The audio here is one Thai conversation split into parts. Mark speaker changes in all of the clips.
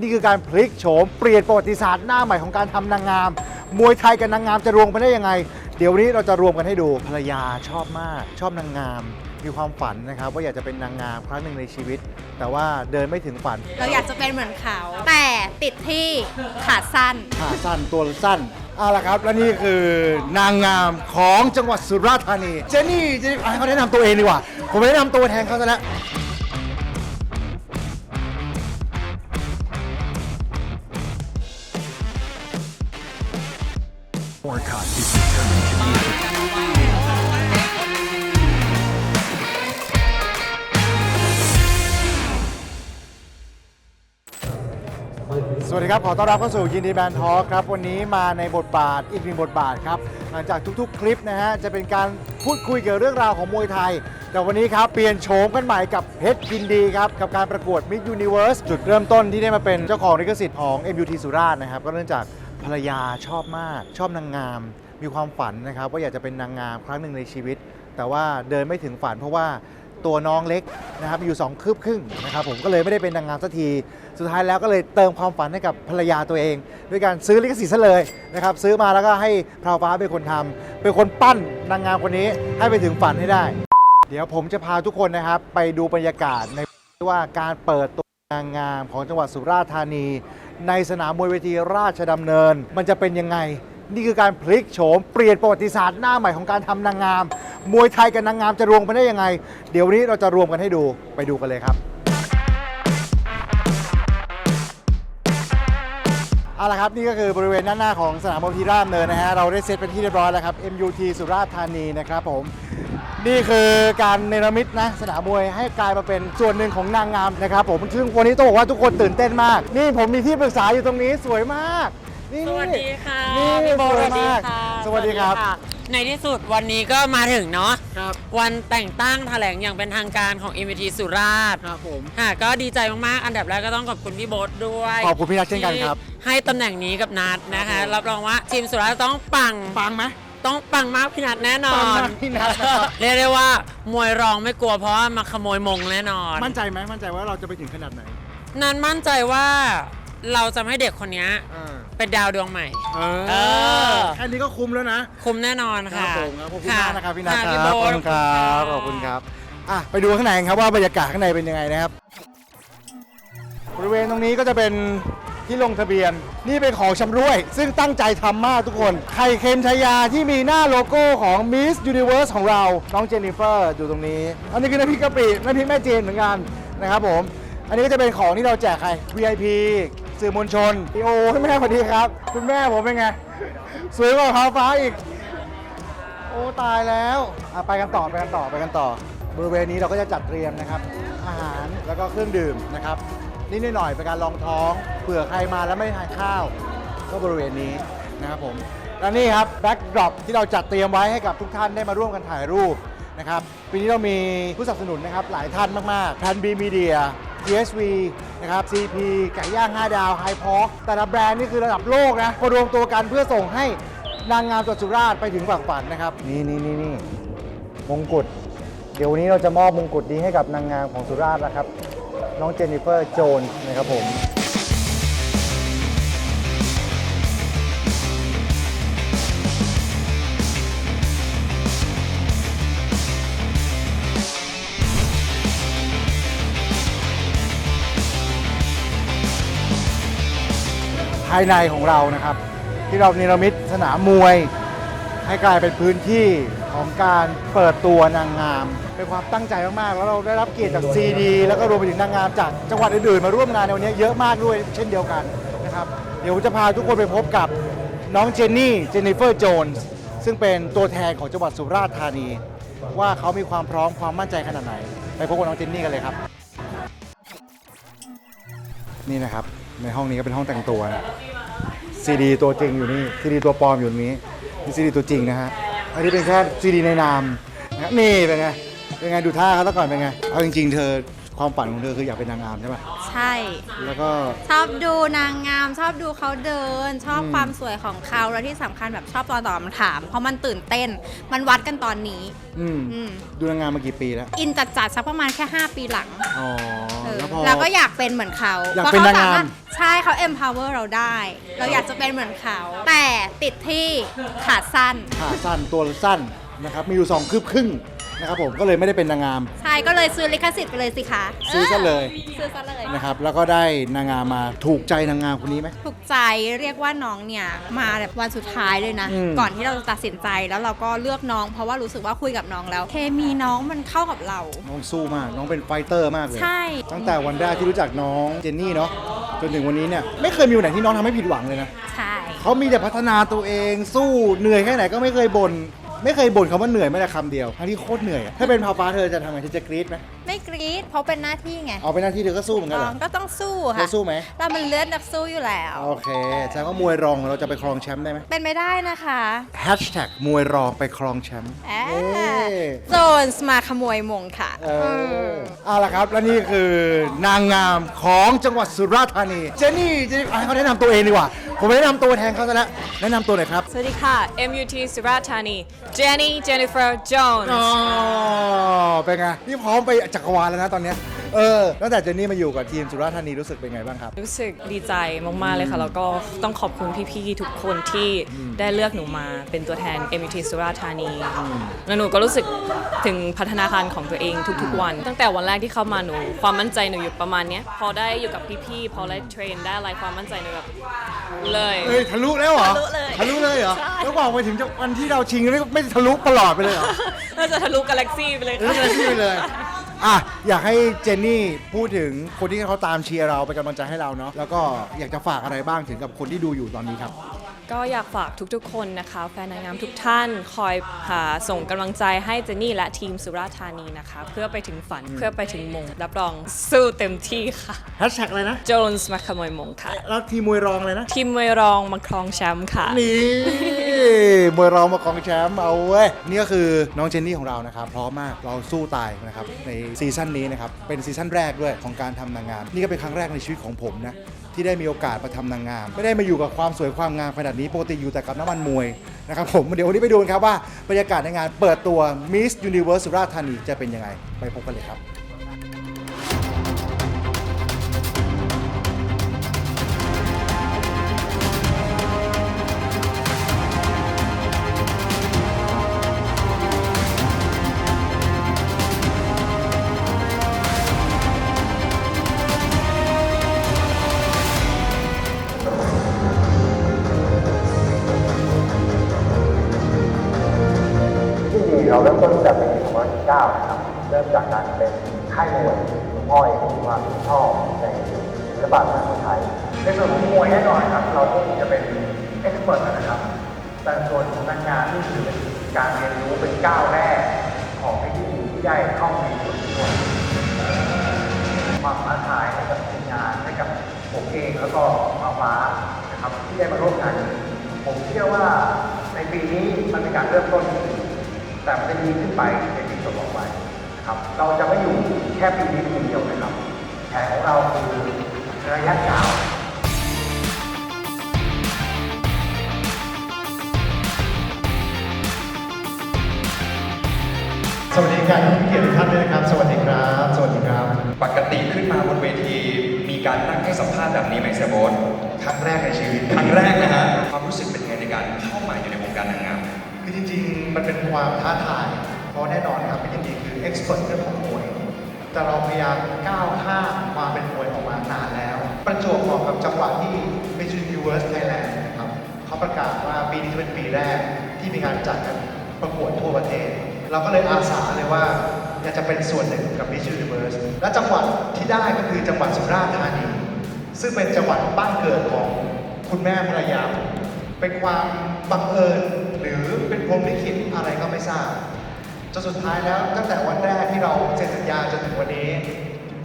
Speaker 1: นี่คือการพลิกโฉมเปลี่ยนประวัติศาสตร์หน้าใหม่ของการทำนางงาม มวยไทยกับนางงามจะรวมกันได้ยังไง เดี๋ยววันนี้เราจะรวมกันให้ดูภรรยาชอบมาก ชอบนางงาม มีความฝันนะครับว่าอยากจะเป็นนางงามครั้งหนึ่งในชีวิต แต่ว่าเดินไม่ถึงฝัน
Speaker 2: เราอยากจะเป็นเหมือนเขา แต่ติดที่ขาสั้น
Speaker 1: ขาสั้นตัวสั้นเอาละครับและนี่คือนางงามของจังหวัดสุราษฎร์ธานีเจนี่เจนี่ให้เขาแนะนำตัวเองดีกว่า ผมไม่แนะนำตัวแทนเขาซะแล้ว ดีครับ ขอต้อนรับเข้าสู่ยินดีแบนทอครับ วันนี้มาในบทบาทอีกหนึ่งบทบาทครับ หลังจากทุกๆ คลิปนะฮะ จะเป็นการพูดคุยเกี่ยวกับเรื่องราวของมวยไทย แต่วันนี้ครับ เปลี่ยนโฉมกันใหม่กับเพชรยินดีครับ กับการประกวด Miss Universe จุดเริ่มต้นที่ได้มาเป็นเจ้าของลิขสิทธิ์ของ MUT สุราษฎร์นะครับ ก็เนื่องจากภรรยาชอบมาก ชอบนางงาม มีความฝันนะครับว่าอยากจะเป็นนางงามครั้งหนึ่งในชีวิต แต่ว่าเดินไม่ถึงฝันเพราะว่า ตัวน้องเล็กนะครับอยู่ 2 คืบครึ่งนะครับผมก็เลยไม่ได้เป็นนางงามสักที สุดท้ายแล้วก็เลยเติมความฝันให้กับภรรยาตัวเอง ด้วยการซื้อลิขสิทธิ์ซะเลยนะครับซื้อมาแล้วก็ให้พราวฟ้าเป็นคนทำเป็นคนปั้นนางงามคนนี้ให้ไปถึงฝันให้ได้ เดี๋ยวผมจะพาทุกคนนะครับไปดูบรรยากาศในว่าการเปิดตัวนางงามของจังหวัดสุราษฎร์ธานี ในสนามมวยเวทีราชดำเนิน มันจะเป็นยังไง นี่คือการพลิกโฉมเปลี่ยนประวัติศาสตร์หน้าใหม่ของการทำนางงาม มวยไทยกับนางงามจะรวมกันได้ยังไง เดี๋ยววันนี้เราจะรวมกันให้ดูไปดูกันเลยครับเอาละครับนี่ก็คือบริเวณด้านหน้าของสนามมวยทีราชดำเนินนะฮะเราได้เซตเป็นที่เรียบร้อยแล้วครับ MUT สุราษฎร์ธานีนะครับผมนี่คือการเนรมิตนะสนามมวยให้กลายมาเป็นส่วนหนึ่งของนางงามนะครับผมซึ่งวันนี้ต้องบอกว่าทุกคนตื่นเต้นมาก นี่ผมมีที่ปรึกษาอยู่ตรงนี้สวยมากนี่
Speaker 3: สวัสดีค่ะ
Speaker 1: นี่
Speaker 3: พี่โบ
Speaker 1: ส
Speaker 3: ส
Speaker 1: วย
Speaker 3: วัสดี
Speaker 1: มาก
Speaker 3: ค่ะ
Speaker 1: สวัสดีครับะ
Speaker 3: ในที่สุดวันนี้ก็มาถึงเนาะ
Speaker 1: ครับ
Speaker 3: วันแต่งตั้งแถลงอย่างเป็นทางการของ m อ t สุราษฎร์
Speaker 1: ครับผม
Speaker 3: ค่ะก็ดีใจมากๆ อันดับแรกก็ต้องขอบคุณพี่โบ๊ทด้วย
Speaker 1: ขอบคุณพี่นัทเช่นกันครับ
Speaker 3: ที่ให้ตำแหน่งนี้กับนัดนะคะ
Speaker 1: ครับผม
Speaker 3: รับรองว่าทีมสุราษฎร์ต้องปัง
Speaker 1: ฟังไหม
Speaker 3: ต้องปังมากพี่นัทแน่นอ
Speaker 1: ปัง
Speaker 3: น
Speaker 1: มากพี่นัทนะครับ
Speaker 3: เรียกได้ว่ามวยรองไม่กลัวเพราะว่ามาขโมยมงแน่นอน
Speaker 1: มั่นใจไหมมั่นใจว่าเราจะไปถึงขนาดไหน
Speaker 3: นันมั่นใจว่า เราจะไม่ให้เด็กคนนี้
Speaker 1: เออ
Speaker 3: เป็นดาวดวงใหม่
Speaker 1: เอ
Speaker 3: เออ
Speaker 1: แค่นี้ก็คุ้มแล้วนะ
Speaker 3: คุ้มแน่นอน
Speaker 1: ครั
Speaker 3: ค่ะ
Speaker 1: บผมครับขอบคุณมากนะครับพี่นัท
Speaker 3: ค่ะ
Speaker 1: ค
Speaker 3: พี่
Speaker 1: รับ
Speaker 3: โบ๊
Speaker 1: ขอบ
Speaker 3: ท
Speaker 1: คุณครับขอบคุณครับอะไปดูข้างในกันครับว่าบรรยากาศข้างในเป็นยังไงนะครับ บริเวณตรงนี้ก็จะเป็นที่ลงทะเบียนนี่เป็นของชำร่วย ซึ่งตั้งใจทำมากทุกคนไข่เค็มชายาที่มีหน้าโลโก้ของ Miss Universe ของเรา น้องเจนนิเฟอร์อยู่ตรงนี้ อันนี้คือน้ำพริกกะปิน้ำพริกแม่เจนเหมือนกันนะครับผม อันนี้ก็จะเป็นของที่เราแจกใคร VIP สื่อมวลชนโอ้แม่สวัสดีครับ คุณแม่ผมเป็นไง สวยกว่าเขาฟ้าอีก โอ้ตายแล้วอะไปกันต่อไปกันต่อไปกันต่อ บริเวณนี้เราก็จะจัดเตรียมนะครับ อาหารแล้วก็เครื่องดื่มนะครับนิดหน่อยเป็นการรองท้องเผื่อใครมาแล้วไม่ทานข้าว ก็บริเวณนี้นะครับผมและนี่ครับแบ็กดรอปที่เราจัดเตรียมไว้ให้กับทุกท่านได้มาร่วมกันถ่ายรูปนะครับปีนี้เรามีผู้สนับสนุนนะครับหลายท่านมากๆ p พนบีมีเดีย PSV นะครับ CP ไก่ย่าง 5 ดาวไฮพอกแต่ละแบรนด์นี่คือระดับโลกนะมารวมตัวกันเพื่อส่งให้นางงามจังหวัดสุราษฎร์ไปถึงฝั่งฝันนะครับ นี่นี่นี่นี่มงกุฎเดี๋ยววันนี้เราจะมอบมงกุฎนี้ให้กับนางงามของสุราษฎร์นะครับ น้องเจนนิเฟอร์โจนส์นะครับผม ภายในของเรานะครับ ที่เราเนรมิตสนามมวย ให้กลายเป็นพื้นที่ของการเปิดตัวนางงามเป็นความตั้งใจมากๆ แล้วเราได้รับเกียรติจากซีดีแล้วก็รวมไปถึงนางงามจากจังหวัดอื่นๆ มาร่วมงานในวันนี้เยอะมากด้วยเช่นเดียวกันนะครับ เดี๋ยวจะพาทุกคนไปพบกับน้องเจนนี่เจนนิเฟอร์โจนส์ซึ่งเป็นตัวแทนของจังหวัดสุราษฎร์ธานี ว่าเขามีความพร้อมความมั่นใจขนาดไหน ไปพบกับน้องเจนนี่กันเลยครับ นี่นะครับ ในห้องนี้ก็เป็นห้องแต่งตัวนะซีดีตัวจริงอยู่นี่ซีดีตัวปลอมอยู่ตรงนี้นี่ซีดีตัวจริงนะฮะอันนี้เป็นแค่ซีดีในนามนะนี่เป็นไงเป็นไงดูท่าเขาซะก่อนเป็นไงเอาจริง ๆ เธอ ความฝันของเธอคืออยากเป็นนางงามใช่ปะ
Speaker 2: ใช่
Speaker 1: แล้วก็
Speaker 2: ชอบดูนางงาม ชอบดูเขาเดิน ชอบ
Speaker 1: อืม
Speaker 2: ความสวยของเขาแล้วที่สำคัญแบบชอบตอนตอบคำถาม เพราะมันตื่นเต้น มันวัดกันตอนนี้
Speaker 1: อืม
Speaker 2: อืม
Speaker 1: ดูนางงามมากี่ปีแล้ว
Speaker 2: อินจัดๆสักประมาณแค่ 5 ปีหลัง
Speaker 1: อ๋อ
Speaker 2: เออ
Speaker 1: แล้วพอ
Speaker 2: เราก็อยากเป็นเหมือนเขา
Speaker 1: อยาก
Speaker 2: พระ
Speaker 1: เป็นนางงาม
Speaker 2: สรถใช่เขา empower เราได้ เราอยากจะเป็นเหมือนเขา แต่ติดที่ขาสั้น
Speaker 1: ขาสั้นตัวสั้นนะครับ มีอยู่สองคืบครึ่ง นะครับผมก็เลยไม่ได้เป็นนางงาม
Speaker 2: ใช่ก็เลยซื้อลิขสิทธิ์ไปเลยสิคะ
Speaker 1: ซื้อซะเลย
Speaker 2: ซื้อซะเลย
Speaker 1: นะครับ แล้วก็ได้นางงามมาถูกใจนางงามคนนี้ไหม
Speaker 2: ถูกใจเรียกว่าน้องเนี่ยมาแบบวันสุดท้ายเลยนะ
Speaker 1: อืม
Speaker 2: ก่อนที่เราจะตัดสินใจแล้วเราก็เลือกน้อง เพราะว่ารู้สึกว่าคุยกับน้องแล้ว เคมีน้องมันเข้ากับเรา
Speaker 1: น้องสู้มาก น้องเป็นไฟเตอร์มากเลย
Speaker 2: ใช่
Speaker 1: ตั้งแต่วันแรกที่รู้จักน้องเจนนี่เนาะจนถึงวันนี้เนี่ยไม่เคยมีวันไหนที่น้องทำให้ผิดหวังเลยนะ
Speaker 2: ใช่
Speaker 1: เขามีแต่พัฒนาตัวเองสู้เหนื่อยแค่ไหนก็ไม่เคยบ่น ไม่เคยบ่นคำว่าเหนื่อยแม้แต่คำเดียวทั้งที่โคตรเหนื่อยอะถ้าเป็นพาฟ้าเธอจะทำไงเธอจะกรี๊ดไหม
Speaker 2: ไม่กรี๊ดเพราะเป็นหน้าที่ไง
Speaker 1: เอาเป็นหน้าที่เธอก็สู้เหมือนกันเหร
Speaker 2: น้อ
Speaker 1: อ
Speaker 2: งก็ต้องสู้
Speaker 1: เธ
Speaker 2: ค่ะ
Speaker 1: อสู้ไหม
Speaker 2: เรามันเลือดนักสู้อยู่แล้ว
Speaker 1: โอเคแสดงว่ามวยรองเราจะไปครองแชมป์ได้ไหม
Speaker 2: เป็นไม่ได้นะคะ
Speaker 1: แฮชแท็กมวยรองไปครองแชมป์
Speaker 2: แอ
Speaker 1: เอ้
Speaker 2: โจนส์มาขโมยมงค่ะ
Speaker 1: เออเอาละครับ และนี่คือนางงามของจังหวัดสุราษฎร์ธานี เจนนี่เจนนี่ให้เขาแนะนำตัวเองดีกว่า ผมแนะนำตัวแทนเขาซะแล้วแนะนำตัวหน่อยครับ
Speaker 4: สวัสดีค่ะ MUT สุราษฎร์ธานี Jenny Jennifer Jones
Speaker 1: อ๋อ เป็นไง นี่พร้อมไปจักรวาลแล้วนะตอนเนี้ยเออ ตั้งแต่เจนนี่มาอยู่กับทีมสุราษฎร์ธานีรู้สึกเป็นไงบ้างครับ
Speaker 4: รู้สึกดีใจมาก ๆ เลยค่ะ แล้วก็ต้องขอบคุณพี่ ๆ ทุกคนที่ได้เลือกหนูมาเป็นตัวแทน MUT สุราษฎร์ธานี แล้วหนูก็รู้สึกถึงพัฒนาการของตัวเองทุก ๆ วัน ตั้งแต่วันแรกที่เข้ามาหนู ความมั่นใจหนูอยู่ประมาณเนี้ยพอได้อยู่กับพี่ ๆ พอได้เทรนได้อะไรความมั่นใจหนูแบบ เลย
Speaker 1: เฮ้ยทะลุแล้วเหรอ
Speaker 4: ทะลุเลย
Speaker 1: ทะลุเลยเหรอ
Speaker 4: ใช่
Speaker 1: แล้วบอกไปถึงวันที่เราชิงไม่ไม่ทะลุตลอดไปเลยเหรอ
Speaker 4: น่าจะทะลุกาแล็กซี่ไปเลย
Speaker 1: เออเลยที่ไปเลยอะอยากให้เจนนี่พูดถึงคนที่เขาตามเชียร์เราเป็นกำลังใจให้เราเนาะแล้วก็อยากจะฝากอะไรบ้างถึงกับคนที่ดูอยู่ตอนนี้ครับ
Speaker 4: ก็อยากฝากทุกๆ คนนะคะ แฟนนางงามทุกท่านคอยหาส่งกำลังใจให้เจนนี่และทีมสุราษฎร์ธานีนะคะ เพื่อไปถึงฝันเพื่อไปถึงมง รับรองสู้เต็มที่ค่ะ
Speaker 1: แฮชแท็กอะไรนะ
Speaker 4: Jones มาขโมยมงค่ะ
Speaker 1: แล้วทีมมวยรองเลยนะ
Speaker 4: ทีมมวยรองมาครองแชมป์ค่ะ
Speaker 1: นี่ มวยเรองมาของแชมป์เอาเว้ยนี่ก็คือน้องเจนนี่ของเรานะครับพร้อมมากเราสู้ตายนะครับในซีซั่นนี้นะครับเป็นซีซั่นแรกด้วยของการทำนางงาม นี่ก็เป็นครั้งแรกในชีวิตของผมนะที่ได้มีโอกาสมาทำนางงาม ไม่ได้มาอยู่กับความสวยความงามขนาดนี้ปกติอยู่แต่กับน้ำมันมวยนะครับผมเดี๋ยววันนี้ไปดูกันครับว่าบรรยากาศในงานเปิดตัว Miss Universe สุราษฎร์ธานีจะเป็นยังไงไปพบกันเลยครับ
Speaker 5: คุณพ่องมีความชอบในศิลปะทางไทยในส่วนของมวยแน่นอนครับ เราต้องจะเป็นเอ็กซ์เพรสนะครับแต่ส่วนของนักงานนี่คือเป็นการเรียนรู้เป็นก้าวแรกของให้ที่ดีที่ได้เข้าในส่วนนี้ด้วยความท้าทายให้กับทีมงานให้กับผมเองแล้วก็มาฟ้านะครับที่ได้มาร่วมงานผมเชื่อว่าในปีนี้มันเป็นการเริ่มต้นที่ดีแต่มันจะดีขึ้นไปในปีต่อไป ครับ เราจะไม่อยู่แค่ปีนี้ปีเดียวนะครับแผนของเราคือระยะยาว
Speaker 1: สวัสดีการเกียรติทุกท่านด้วยนะครับ สวัสดีครับ สวัสดีครับ
Speaker 6: ปกติขึ้นมาบนเวทีมีการนั่งให้สัมภาษณ์แบบนี้ไหมเสียโบน
Speaker 1: ครั้งแรกในชีวิต
Speaker 6: ครั้งแรกนะฮะความรู้สึกเป็นไงในการเข้ามาอยู่ในวงการนางงาม
Speaker 1: คือจริงๆ มันเป็นความท้าทายเพ ราะแน่นอนครับเป็นจริงๆคือเอ็กซ์เพรสเรื่องของมวย แต่เราพยายามก้าวข้ามควาเป็นมวยออกมานานแล้ว ประจวบเหมาะกับจังหวะที่ Miss Universe Thailand นะครับเขาประกาศว่าปีนี้จะเป็นปีแรกที่มีการจัดกันประกวดทั่วประเทศ เราก็เลยอาสาเลยว่าอยากจะเป็นส่วนหนึ่งกับ Miss Universe และจังหวัดที่ได้ก็คือจังหวัดสุราษฎร์ธานี ซึ่งเป็นจังหวัดบ้านเกิดของคุณแม่ภรรยาผมเป็นความบังเอิญหรือเป็นพรหมลิขิตอะไรก็ไม่ทราบ จนสุดท้ายแล้วตั้งแต่วันแรกที่เราเซ็นสัญญาจนถึงวันนี้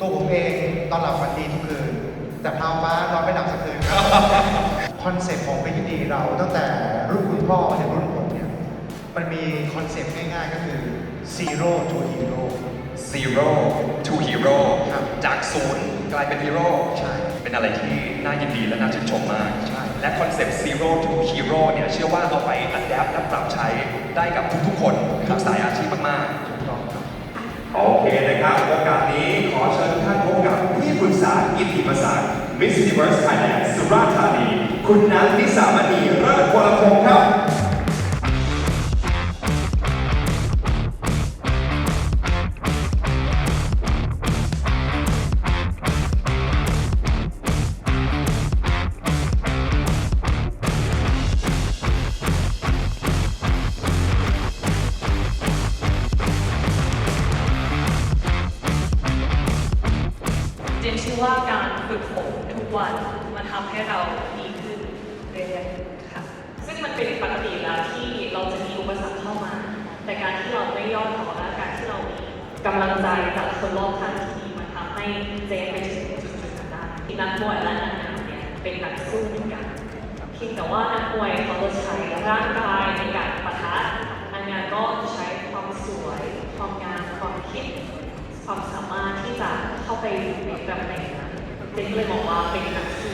Speaker 1: ตัวผมเองตอนหลับฝันดีทุกคืน แต่พราวฟ้านอนไม่หลับสักคืนครับคอนเซ็ปต์ของพิธีเราตั้งแต่รุ่นคุณพ่อมาถึงรุ่นผมเนี่ยมันมีคอนเซ็ปต์ง่ายๆก็คือ zero to hero
Speaker 6: zero to hero จากศูนย์กลายเป็นฮีโร่ใช่เป็นอะไรที่น่ายินดีและน่าชื่นชมมากใช่ และคอนเซ็ปต์ zero to hero เนี่ยเชื่อว่าเอาไปอัดแอปและปรับใช้ได้กับทุกๆคนทุกสายอาชีพมากๆถูกต้องครับ
Speaker 7: โอเคนะครับโอกาสนี้ขอเชิญทุกท่านพบกับที่ปรึกษากิตติมศักดิ์ Miss Universe Thailand สุราษฎร์ธานี คุณนัทนิสามณีเลิศวรพงศ์ครับ
Speaker 4: อว่าการฝึกฝนทุกวันมันทำให้เราดีขึ้นเรื่อยๆค่ะ ซึ่งมันเป็นปกติแล้วที่เราจะมีอุปสรรคเข้ามา แต่การที่เราไม่ย่อท้อและการที่เรามีกำลังใจจากคนรอบข้างที่ดีมันทำให้เจนไปถึงจุดๆนั้นได้นักมวยและนักงานเนี่ยเป็นนักสู้เหมือนกันเพียงแต่ว่านักมวยเขาจะใช้ร่างกายในการปะทะนักงานก็ใช้ความสวย ความงามความคิด ความสามารถที่จะเข้าไปในตำแหน่งนั้นเจนก็เลยมองว่าเป็นนักสู้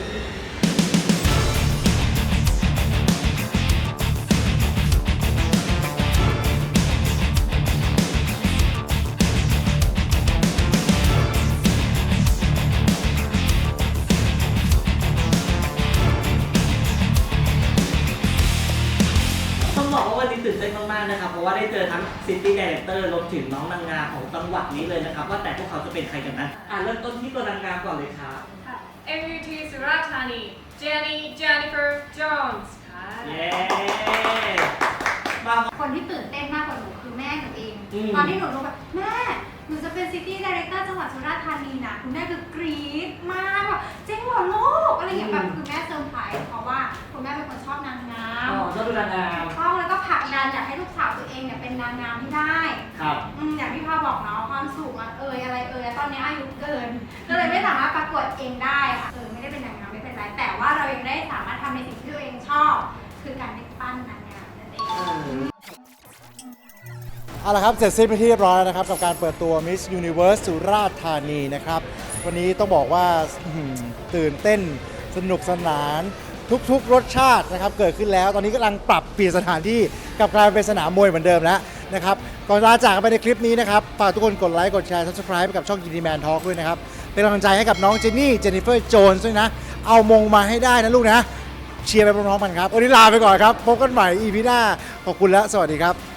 Speaker 8: รับเพราะว่าได้เจอทั้งซิตี้ i ด r เตอร์รวมถึงน้องนางงามของจังหวัดนี้เลยนะครับ ว่าแต่พวกเขาจะเป็นใครกันนั้นอ่าเริ่มต้นที่ตัวนางงามก่อนเลยครับ
Speaker 9: MUT สุราษฎร์ธานี Jenny Jennifer Jones ค่ะ
Speaker 8: เย้มา
Speaker 2: คนที่ตื่นเต้นมากกว่าหนูคือแม่หนูเอง
Speaker 8: อืม
Speaker 2: ตอนที่หนูรู้แบบแม่ หนูจะเป็นซิตี้ดีเรคเตอร์จังหวัดสุราษฎร์ธานีนะคุณแม่คือกรี๊ดมากแบบเจ๊งเหรอลูกอะไรอย่างเงี้ยแบบคือแม่เซอร์ไพรส์เพราะว่าคุณแม่เป็นคนชอบนางงาม
Speaker 8: อ๋อชอบดูนางงาม
Speaker 2: ชอบแล้วก็ผลักดันอยากให้ลูกสาวตัว เองเนี่ยเป็นนางงามที่ได้
Speaker 8: ครับ
Speaker 2: อืมอย่างที่พ่อบอกเนาะความสูงมันเอ่ยอะไรเอ่ยตอนนี้อายุเกิน ก็เลยไม่สามารถประกวดเองได้ค่ะเออไม่ได้เป็นนางงามไม่เป็นไรแต่ว่าเรายังได้สามารถทำในสิ่งที่ตัวเองชอบ คือการได้ปั้นนางงามนั่นเอง
Speaker 1: เอาละครับ เสร็จสิ้นไปที่เรียบร้อยแล้วนะครับ กับการเปิดตัว Miss Universe สุราษฎร์ธานีนะครับ วันนี้ต้องบอกว่าอื้อหือตื่นเต้นสนุกสนาน ทุกๆ รสชาตินะครับเกิดขึ้นแล้ว ตอนนี้กำลังปรับเปลี่ยนสถานที่กลับกลายเป็นสนามมวยเหมือนเดิมแล้วนะครับก่อนลาจากกันไปในคลิปนี้นะครับฝากทุกคนกดไลค์กดแชร์ subscribe ให้กับช่อง g ีดีแมนทอ k ด้วยนะครับเป็นกำลังใจให้กับน้องเจนนี่เจนนิเฟอร์โจนส์ด้วยนะ เอามงมาให้ได้นะลูกนะเชียร์ไปพร้อมๆกันครับวันนี้ลาไปก่อนครับพบกันใหม่ EP หน้าขอบคุณและสวัสดีครับ